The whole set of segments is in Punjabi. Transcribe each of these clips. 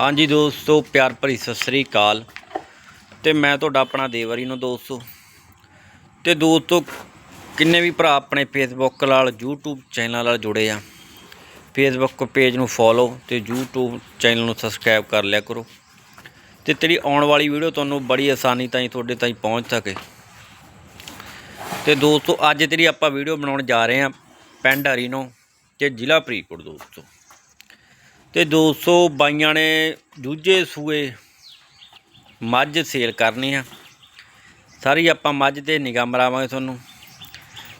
ਹਾਂਜੀ ਦੋਸਤੋ, ਪਿਆਰ ਭਰੀ ਸਤਿ ਸ੍ਰੀ ਅਕਾਲ। ਤੇ ਮੈਂ ਤੁਹਾਡਾ ਆਪਣਾ ਦੇਵਰੀ ਨੂੰ ਦੋਸਤੋ। ਤੇ ਦੋਸਤੋ, ਕਿੰਨੇ ਵੀ ਭਰਾ ਆਪਣੇ ਫੇਸਬੁੱਕ ਨਾਲ, YouTube ਚੈਨਲ ਨਾਲ ਜੁੜੇ ਆ ਫੇਸਬੁੱਕ ਪੇਜ ਨੂੰ ਫੋਲੋ ਤੇ YouTube ਚੈਨਲ ਨੂੰ ਸਬਸਕ੍ਰਾਈਬ ਕਰ ਲਿਆ ਕਰੋ। ਤੇ ਤੇਰੀ ਆਉਣ ਵਾਲੀ ਵੀਡੀਓ ਤੁਹਾਨੂੰ ਬੜੀ ਆਸਾਨੀ ਤਾਈਂ ਤੁਹਾਡੇ ਤਾਈਂ ਪਹੁੰਚ ਸਕੇ। ਤੇ ਦੋਸਤੋ, ਅੱਜ ਤੇਰੀ ਆਪਾਂ ਵੀਡੀਓ ਬਣਾਉਣ ਜਾ ਰਹੇ ਹਾਂ ਪਿੰਡ ਹਰੀਨੋ ਤੇ ਜ਼ਿਲ੍ਹਾ ਫਰੀਦਕੋਟ ਦੋਸਤੋ। ਤੇ 200 ਬਾਈਆਂ ਨੇ ਦੂਜੇ ਸੂਏ ਮੱਝ ਸੇਲ ਕਰਨੀ ਆ। ਸਾਰੀ ਆਪਾਂ ਮੱਝ ਤੇ ਨਿਗਾਹ ਮਰਾਵਾਂਗੇ ਤੁਹਾਨੂੰ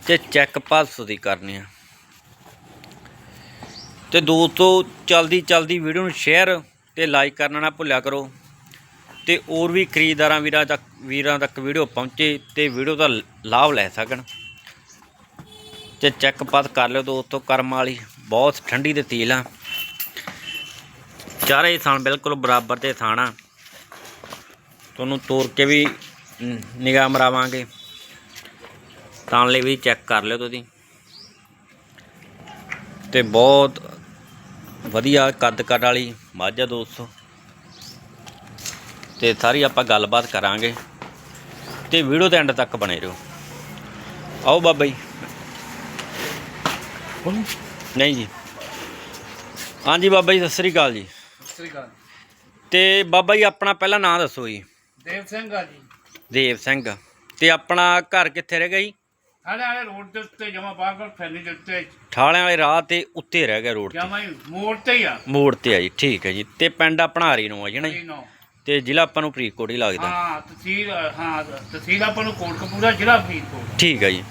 ਤੇ ਚੈੱਕ ਪਾਸ ਦੀ ਕਰਨੀ ਆ। ਤੇ ਦੋਸਤੋ, ਚਲਦੀ ਚਲਦੀ ਵੀਡੀਓ ਨੂੰ ਸ਼ੇਅਰ ਤੇ ਲਾਈਕ ਕਰਨਾ ਨਾ ਭੁੱਲਿਆ ਕਰੋ ਤੇ ਹੋਰ ਵੀ ਖਰੀਦਦਾਰਾਂ ਵੀਰਾਂ ਤੱਕ ਵੀਰਾਂ ਤੱਕ ਵੀਡੀਓ ਪਹੁੰਚੇ ਤੇ ਵੀਡੀਓ ਦਾ ਲਾਭ ਲੈ ਸਕਣ। ਤੇ ਚੈੱਕ ਪਾਸ ਕਰ ਲਿਓ ਦੋਸਤੋ, ਕਰਮ ਵਾਲੀ। ਬਹੁਤ ਠੰਡੀ ਤੇ ਤੇਲ ਆ। ਚਾਰੇ ਥਾਂ ਬਿਲਕੁਲ ਬਰਾਬਰ ਤੇ ਥਾਣਾ ਤੁਹਾਨੂੰ ਤੋੜ ਕੇ ਵੀ ਨਿਗਾਹ ਮਰਾਵਾਂਗੇ। ਤਾਂ ਲਈ ਵੀ ਚੈੱਕ ਕਰ ਲਿਓ ਤੁਸੀਂ। ਤੇ ਬਹੁਤ ਵਧੀਆ ਕੱਦ ਕੱਦ ਵਾਲੀ ਮੱਝ ਦੋਸਤੋ। ਤੇ ਸਾਰੀ ਆਪਾਂ ਗੱਲਬਾਤ ਕਰਾਂਗੇ। ਤੇ ਵੀਡੀਓ ਦੇ ਐਂਡ ਤੱਕ ਬਣੇ ਰਹੋ। ਆਓ ਬਾਬਾ ਜੀ। ਨਹੀਂ ਜੀ। ਹਾਂਜੀ ਬਾਬਾ ਜੀ ਸਤਿ ਸ੍ਰੀ ਅਕਾਲ ਜੀ। ਸ੍ਰੀ ਅਕਾਲ ਤੇ ਬਾਬਾ ਜੀ ਆਪਣਾ ਪਹਿਲਾਂ ਨਾਂ ਦੱਸੋ ਜੀ। ਦੇਵ ਸਿੰਘ ਆ ਜੀ। ਦੇਵ ਸਿੰਘ। ਤੇ ਆਪਣਾ ਘਰ ਕਿੱਥੇ ਰਹਿ ਗਿਆ ਜੀ? ਸਾਡੇ ਵਾਲੇ ਰੋਡ ਦੇ ਉੱਤੇ ਜਮਾ ਬਾਹਰ ਕੋਲ ਫੈਨੀ ਦੇ ਉੱਤੇ। ਠਾਲਿਆਂ ਵਾਲੇ ਰਾਹ ਤੇ ਉੱਤੇ ਰਹਿ ਗਿਆ ਰੋਡ ਤੇ। ਜਮਾ ਹੀ ਮੋੜ ਤੇ ਹੀ ਆ। ਮੋੜ ਤੇ ਆ ਜੀ ਠੀਕ ਹੈ ਜੀ। ਤੇ ਪਿੰਡ ਆਪਣਾ ਹਰੀ ਨੂੰ ਆ ਜੀ ਨਾ ਜੀ। ਤੇ ਜ਼ਿਲ੍ਹਾ ਆਪਾਂ ਨੂੰ ਫਰੀਦਕੋਟ ਹੀ ਲੱਗਦਾ। ਹਾਂ ਤਹਿਸੀਲ ਹਾਂ ਤਹਿਸੀਲ ਆਪਾਂ ਨੂੰ ਕੋਟਕਪੂਰਾ ਜ਼ਿਲ੍ਹਾ ਫਰੀਦਕੋਟ। ਠੀਕ ਹੈ ਜੀ।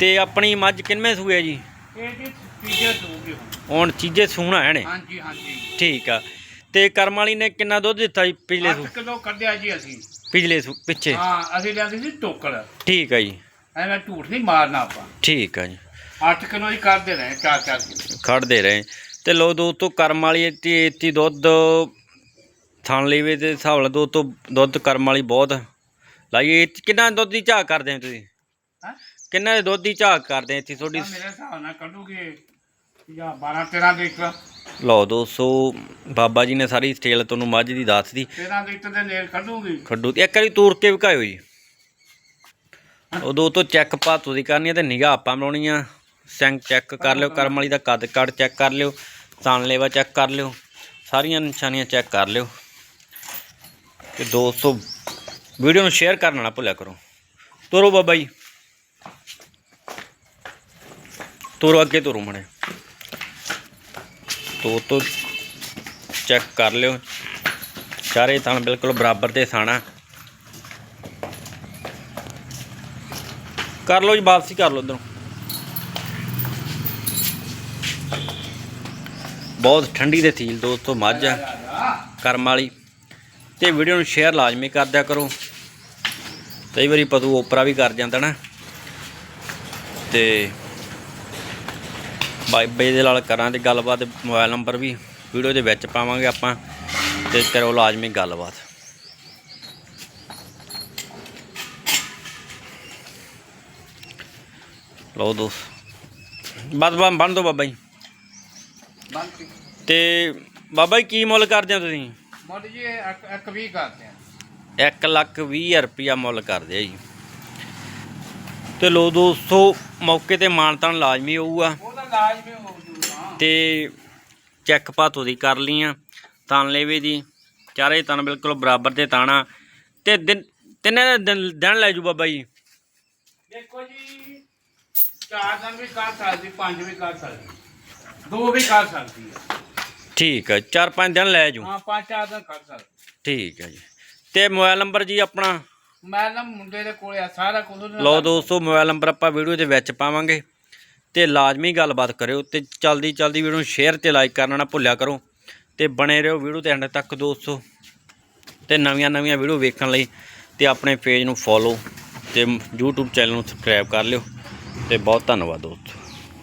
ਤੇ ਆਪਣੀ ਮੱਝ ਕਿੰਨਵੇਂ ਸੂਏ ਜੀ? ਇਹ ਜੀ ਤੀਜੇ ਸੂਗੇ ਹੁਣ। ਚੀਜ਼ੇ ਸੂਣਾ ਹੈ ਨੇ। ਹਾਂਜੀ ਹਾਂਜੀ। ਠੀਕ ਆ। ਤੇ ਕਰਮ ਵਾਲੀ ਨੇ ਕਿੰਨਾ ਦੁੱਧ ਦਿੱਤਾ ਜੀ ਪਿਛਲੇ 8 ਸੂ ਕਿਲੋ ਕੱਢਿਆ ਜੀ ਅਸੀਂ। ਪਿਛਲੇ ਸੂ ਪਿੱਛੇ। ਹਾਂ ਅਸੀਂ ਲਿਆਂਦੀ ਸੀ ਟੋਕਰ ਠੀਕ ਹੈ ਜੀ। ਐਵੇਂ ਝੂਠ ਨਹੀਂ ਮਾਰਨਾ ਆਪਾਂ। ਠੀਕ ਆ ਜੀ। 8 ਕਿਲੋ ਹੀ ਕਰਦੇ ਰਹੇ ਚਾਰ ਚਾਰ ਕਿਲੋ। ਖੜਦੇ ਰਹੇ। ਤੇ ਲੋ ਦੋ ਤੋਂ ਕਰਮ ਵਾਲੀ ਇੱਤੀ ਇੱਤੀ ਦੁੱਧ ਥਣ ਲਈਵੇ ਤੇ ਹਿਸਾਬ ਨਾਲ ਦੋ ਤੋਂ ਦੁੱਧ ਕਰਮ ਵਾਲੀ ਬਹੁਤ। ਲਾਈਏ ਕਿੰਨਾ ਦੁੱਧ ਦੀ ਝਾਕ ਕਰਦੇ ਹੋ ਤੁਸੀਂ? ਹਾਂ? ਕਿੰਨਾ ਦੁੱਧ ਦੀ ਝਾਕ ਕਰਦੇ ਆ ਇੱਥੇ ਤੁਹਾਡੀ ਮੇਰੇ ਹਿਸਾਬ ਨਾਲ ਕੱਢੂਗੇ ਜਾਂ 12 13 ਲੀਟਰ ਲਓ ਦੋਸਤੋ ਬਾਬਾ ਜੀ ਨੇ ਸਾਰੀ ਸਟੇਲ ਤੁਹਾਨੂੰ ਮੱਝ ਦੀ ਦੱਸਦੀ 13 ਲੀਟਰ ਦੇ ਨੇਲ ਕੱਢੂਗੀ ਖੱਡੂ ਤੇ ਇੱਕ ਵਾਰੀ ਤੋੜ ਕੇ ਵਿਕਾਇਓ ਜੀ। ਉਹ ਦੋ ਤੋਂ ਚੈੱਕ ਪਾਤੂ ਦੀ ਕਰਨੀ ਆ ਤੇ ਨਿਗਾਹ ਆਪਾਂ ਬਣਾਉਣੀ ਆ। ਸੈਂਕ ਚੈੱਕ ਕਰ ਲਿਓ ਕਰਮ ਵਾਲੀ ਦਾ ਕੱਦ ਕੱਦ ਚੈੱਕ ਕਰ ਲਿਓ ਤਣ ਲੇਵਾ ਚੈੱਕ ਕਰ ਲਿਓ ਸਾਰੀਆਂ ਨਿਸ਼ਾਨੀਆਂ ਚੈੱਕ ਕਰ ਲਿਓ। ਤੇ ਦੋਸਤੋ ਵੀਡੀਓ ਨੂੰ ਸ਼ੇਅਰ ਕਰਨਾ ਨਾ ਭੁੱਲਿਆ ਕਰੋ। ਤੋਰੋ ਬਾਬਾ ਜੀ। ਤੋਰੋ ਅੱਗੇ ਤੋਰੋ ਮੜੇ ਤੋ ਤੋ ਚੈੱਕ ਕਰ ਲਿਓ। ਚਾਰੇ ਥਣ ਬਿਲਕੁਲ ਬਰਾਬਰ ਤੇ ਥਾਣਾ ਕਰ ਲਓ ਜੀ, ਵਾਪਸੀ ਕਰ ਲਓ ਉਧਰੋਂ ਬਹੁਤ ਠੰਡੀ ਤੇ ਥੀਲ ਦੋਸਤੋ, ਮੱਝ ਆ, ਕਰਮ ਵਾਲੀ। ਤੇ ਵੀਡੀਓ ਨੂੰ ਸ਼ੇਅਰ ਲਾਜ਼ਮੀ ਕਰ ਦਿਆ ਕਰੋ। ਕਈ ਵਾਰੀ ਪਤੂ ਓਪਰਾ ਵੀ ਕਰ ਜਾਂਦਾ ਨਾ। ਤੇ ਬਾਈ ਬਾਈ ਦੇ ਨਾਲ ਕਰਾਂ ਤੇ ਗੱਲਬਾਤ ਮੋਬਾਈਲ ਨੰਬਰ ਵੀ ਵੀਡੀਓ ਦੇ ਵਿੱਚ ਪਾਵਾਂਗੇ ਆਪਾਂ ਤੇ ਕਰੋ ਲਾਜ਼ਮੀ ਗੱਲਬਾਤ। ਲਓ ਦੋਸਤ ਬਸ ਬਣ ਦੋ ਬਾਬਾ ਜੀ। ਤੇ ਬਾਬਾ ਜੀ ਕੀ ਮੁੱਲ ਕਰਦੇ ਹੋ ਤੁਸੀਂ? ਮੁੱਲ ਜੀ ਇਹ ਇੱਕ ਇੱਕ ਵੀ ਕਰਦੇ ਆ 1 ਲੱਖ 20 ਰੁਪਿਆ ਮੁੱਲ ਕਰਦੇ ਆ ਜੀ। ਤੇ ਲੋ ਦੋਸਤੋ ਮੌਕੇ ਤੇ ਮਾਨਤਾਨ ਲਾਜ਼ਮੀ ਹੋਊਗਾ। ਲਾਜ਼ਮੀ ਹੋ ਜੂਗਾ ਤੇ ਚੈੱਕ ਪਾਤੋ ਦੀ ਕਰ ਲੀਆਂ ਤਨ ਲੇਵੇ ਦੀ। ਚਾਰੇ ਤਨ ਬਿਲਕੁਲ ਬਰਾਬਰ ਤੇ ਤਾਣਾ। ਤੇ ਦਿਨ ਤਿੰਨੇ ਦਿਨ ਲੈ ਜੂ ਬਾਬਾ ਜੀ। ਦੇਖੋ ਜੀ ਚਾਰ ਦਿਨ ਵੀ ਕਰ ਸਕਦੀ ਪੰਜ ਵੀ ਕਰ ਸਕਦੀ ਦੋ ਵੀ ਕਰ ਸਕਦੀ ਹੈ ਠੀਕ ਹੈ ਚਾਰ ਪੰਜ ਦਿਨ ਲੈ ਜੂ। ਹਾਂ ਪੰਜ ਚਾਰ ਦਿਨ ਕਰ ਸਕਦੀ। ਠੀਕ ਹੈ ਜੀ। ਤੇ ਮੋਬਾਈਲ ਨੰਬਰ ਜੀ ਆਪਣਾ? ਮੈਂ ਨਾ ਮੁੰਡੇ ਦੇ ਕੋਲੇ ਆ ਸਾਰਾ ਕੁਝ ਲਓ ਦੋਸਤੋ ਮੋਬਾਈਲ ਨੰਬਰ ਆਪਾਂ ਵੀਡੀਓ ਦੇ ਵਿੱਚ ਪਾਵਾਂਗੇ। ਤੇ ਲਾਜ਼ਮੀ ਗੱਲਬਾਤ ਕਰਿਓ ਤੇ ਚਲਦੀ ਚਲਦੀ ਵੀਡੀਓ ਨੂੰ ਸ਼ੇਅਰ ਤੇ ਲਾਈਕ ਕਰਨਾ ਨਾ ਭੁੱਲਿਆ ਕਰੋ ਤੇ ਬਣੇ ਰਹੋ ਵੀਡੀਓ ਤੇ ਐਂਡ ਤੱਕ ਦੋਸਤੋ ਤੇ ਨਵੀਆਂ ਨਵੀਆਂ ਵੀਡੀਓ ਵੇਖਣ ਲਈ ਤੇ ਆਪਣੇ ਪੇਜ ਨੂੰ ਫੋਲੋ ਤੇ YouTube ਚੈਨਲ ਨੂੰ ਸਬਸਕ੍ਰਾਈਬ ਕਰ ਲਿਓ ਤੇ ਬਹੁਤ ਧੰਨਵਾਦ ਦੋਸਤੋ।